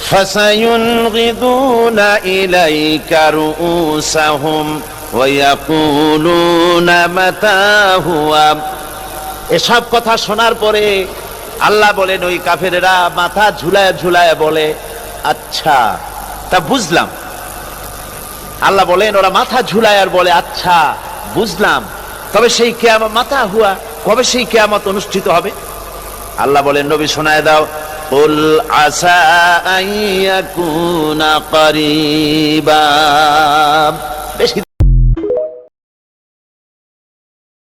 فسينغضون إليك رؤوسهم ويقولون متى هو এসব কথা শোনার পরে আল্লাহ বলেন ওই কাফেরেরা মাথা ঝুলায় ঝুলায় বলে আচ্ছা তা বুঝলাম আল্লাহ বলেন ওরা মাথা ঝুলায় আর বলে আচ্ছা বুঝলাম তবে সেই কেয়ামত মাথা হুয়া কবে সেই কেয়ামত অনুষ্ঠিত হবে আল্লাহ বলেন নবী শোনায় দাও কুল আসা আইয়াকুনা করিবা বেশি